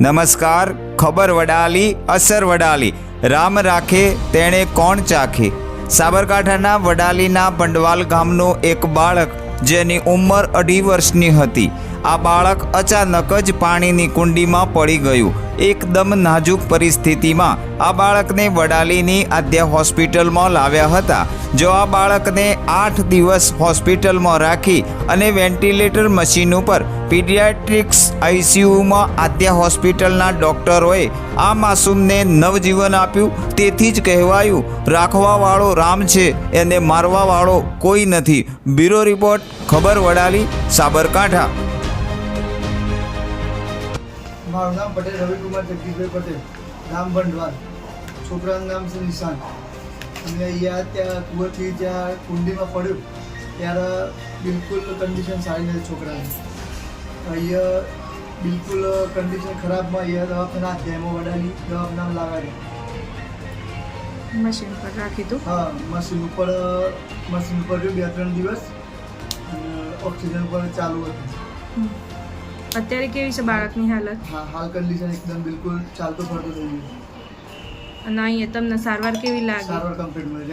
નમસ્કાર, ખબર વડાલી, અસર વડાલી. રામ રાખે, તેણે કોણ ચાખે? સાબરકાંઠાના વડાલીના ભંડવાલ ગામનું એક બાળક, જેની ઉંમર અઢી વર્ષની હતી. આ બાળક અચાનક જ પાણીની કુંડીમાં પડી ગયું. એકદમ નાજુક પરિસ્થિતિમાં આ બાળકને વડાલીની આદ્યા હોસ્પિટલમાં લાવ્યા હતા. જો આ બાળકને આઠ દિવસ હોસ્પિટલમાં રાખી અને વેન્ટિલેટર મશીન ઉપર પીડિયાટ્રિક્સ આઈસીયુમાં આદ્યા હોસ્પિટલના ડૉક્ટરોએ આ માસૂમને નવજીવન આપ્યું, તેથી જ કહેવાયું, રાખવાવાળો રામ છે, એને મારવાવાળો કોઈ નથી. બ્યુરો રિપોર્ટ, ખબર વડાલી, સાબરકાંઠા. મારું નામ પટેલ રવિકુમાર જગદીશભાઈ પટેલ ગામ ભંડવાર છોકરાનું નામ છે નિશાન. અને અહીંયા ત્યાં કુવાથી જ્યાં કુંડીમાં પડ્યું ત્યારે બિલકુલ કન્ડિશન સારી નથી છોકરાની. અહીંયા બિલકુલ કન્ડિશન ખરાબમાં અહીંયા દવાખાના અધ્યાયમાં વડાલી દવાખાના લાવ્યા મશીન પર રાખી દઉં હા મશીન ઉપર મશીન ઉપર બે ત્રણ દિવસ. ઓક્સિજન ઉપર ચાલુ હતું. અત્યારે કેવી છે બાળકની હાલત? હાલ કન્ડિશન એકદમ બિલકુલ ચાલતો ફરતો થઈ ગયું અને અહીંયા તમને સારવાર કેવી લાગે? સારવાર કમ્પ્લીટ મળી.